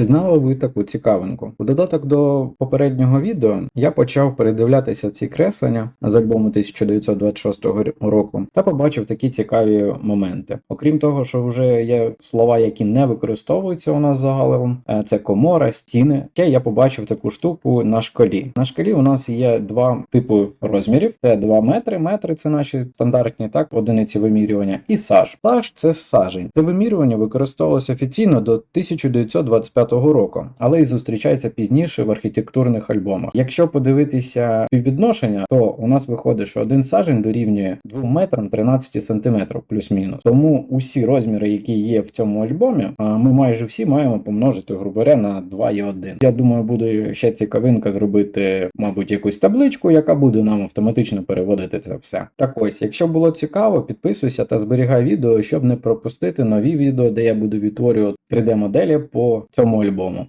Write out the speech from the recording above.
Чи знали ви таку цікавинку? У додаток до попереднього відео я почав передивлятися ці креслення з альбому 1926 року та побачив такі цікаві моменти. Окрім того, що вже є слова, які не використовуються у нас загалом, е, це комора, стіни. Ще я побачив таку штуку на шкалі. На шкалі у нас є два типи розмірів: це 2 метри. Метри це наші стандартні так одиниці вимірювання, і саж. Саж це сажень. Це вимірювання використовувалося офіційно до 1925 року, але й зустрічається пізніше в архітектурних альбомах. Якщо подивитися співвідношення, то у нас виходить, що один сажень дорівнює 2 метрам 13 сантиметрів плюс-мінус. Тому усі розміри, які є в цьому альбомі, ми майже всі маємо помножити, грубо говоря, на 2,1. Я думаю, буде ще цікавинка зробити, мабуть, якусь табличку, яка буде нам автоматично переводити це все. Так ось, якщо було цікаво, підписуйся та зберігай відео, щоб не пропустити нові відео, де я буду відтворювати 3D моделі по цьому альбому.